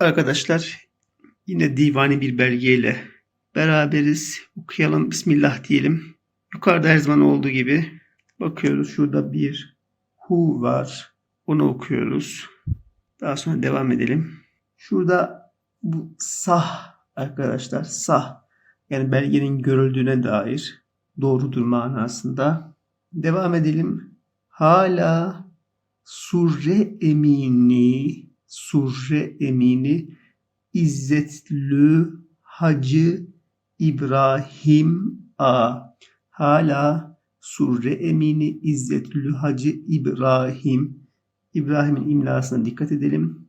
Arkadaşlar yine divani bir belgeyle beraberiz. Okuyalım. Bismillah diyelim. Yukarıda her zaman olduğu gibi bakıyoruz. Şurada bir hu var. Onu okuyoruz. Daha sonra devam edelim. Şurada bu sah arkadaşlar. Sah. Yani belgenin görüldüğüne dair doğrudur manasında. Devam edelim. Hala surre emini surre emini İzzetlü Hacı İbrahim A. Hala surre emini İzzetlü Hacı İbrahim. İbrahim'in imlasına dikkat edelim.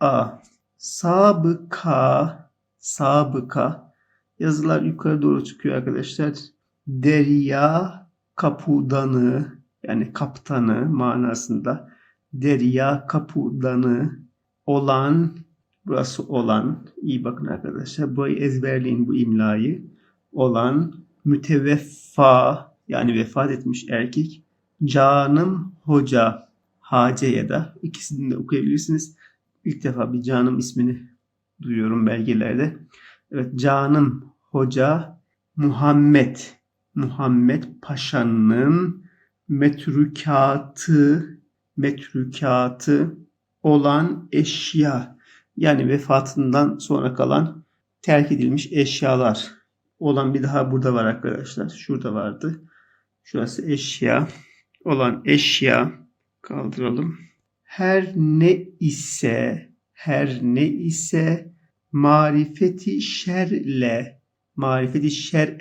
A. Sabıka. Sabıka. Yazılar yukarı doğru çıkıyor arkadaşlar. Derya kapudanı yani kaptanı manasında derya kapudanı olan burası olan iyi bakın arkadaşlar burayı ezberleyin bu imlayı olan müteveffa yani vefat etmiş erkek canım hoca Hace ya da ikisini de okuyabilirsiniz. İlk defa bir canım ismini duyuyorum belgelerde. Evet canım hoca Muhammed Muhammed Paşa'nın metrukatı metrukatı olan eşya yani vefatından sonra kalan terk edilmiş eşyalar olan bir daha burada var arkadaşlar. Şurada vardı. Şurası eşya olan eşya kaldıralım. Her ne ise her ne ise marifeti şerle marifeti şer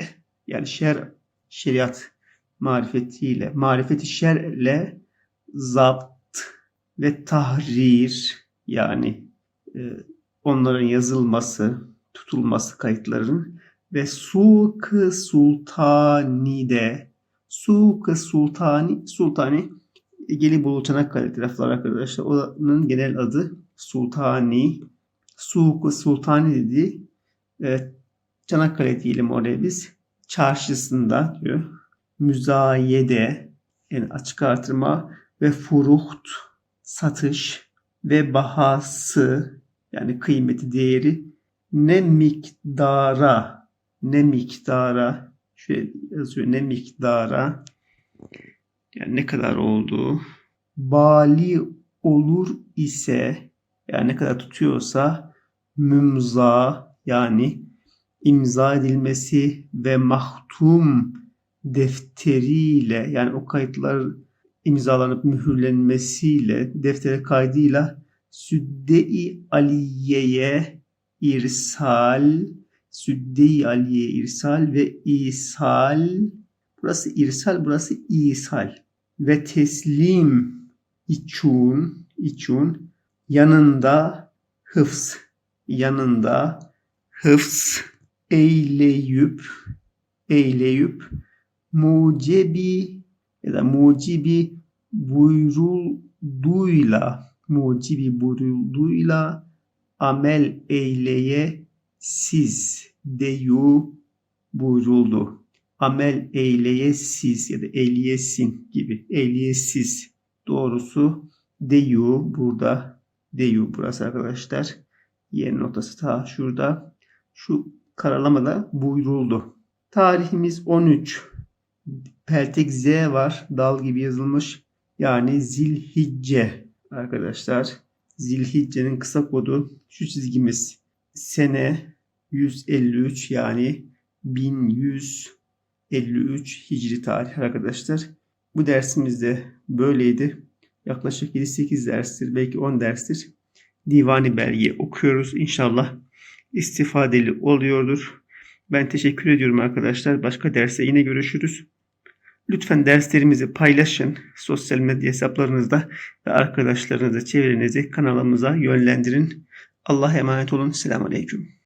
yani şer şeriat marifetiyle marifeti şerle zapt ve tahrir yani e, onların yazılması, tutulması kayıtların ve suk-ı sultanide suk-ı sultani sultani Gelibolu Çanakkale tarafları arkadaşlar. Onun genel adı Sultani. Suk-ı Sultani dedi. Evet, Çanakkale diyelim oraya biz. Çarşısında diyor. Müzayede yani açık artırma ve furuht satış ve bahası yani kıymeti değeri ne miktara ne miktara şöyle yazıyor ne miktara yani ne kadar olduğu bali olur ise yani ne kadar tutuyorsa mümza yani imza edilmesi ve mahtum defteriyle yani o kayıtlar imzalanıp mühürlenmesiyle deftere kaydıyla Südde-i Aliye'ye irsal Südde-i Aliye'ye irsal ve isal. Burası irsal burası isal. Ve teslim içun içun yanında hıfz yanında hıfz. Eyleyüp eyleyüp mucebi ya da mucibi buyrulduyla mucibi buyrulduyla amel eyleye siz deyu buyuruldu. Amel eyleye siz ya da eyleyesin gibi. Eyleyesiz. Doğrusu deyu burada. Deyu burası arkadaşlar. Yeni notası ta şurada. Şu karalamada buyuruldu. Tarihimiz 13. Peltek Z var. Dal gibi yazılmış. Yani Zilhicce arkadaşlar. Zilhicce'nin kısa kodu şu çizgimiz. Sene 153 yani 1153 Hicri tarih arkadaşlar. Bu dersimiz de böyleydi. Yaklaşık 7-8 derstir belki 10 derstir. Divani belge okuyoruz. İnşallah istifadeli oluyordur. Ben teşekkür ediyorum arkadaşlar. Başka derste yine görüşürüz. Lütfen derslerimizi paylaşın sosyal medya hesaplarınızda ve arkadaşlarınızı, çevrenizi kanalımıza yönlendirin. Allah'a emanet olun. Selamun Aleyküm.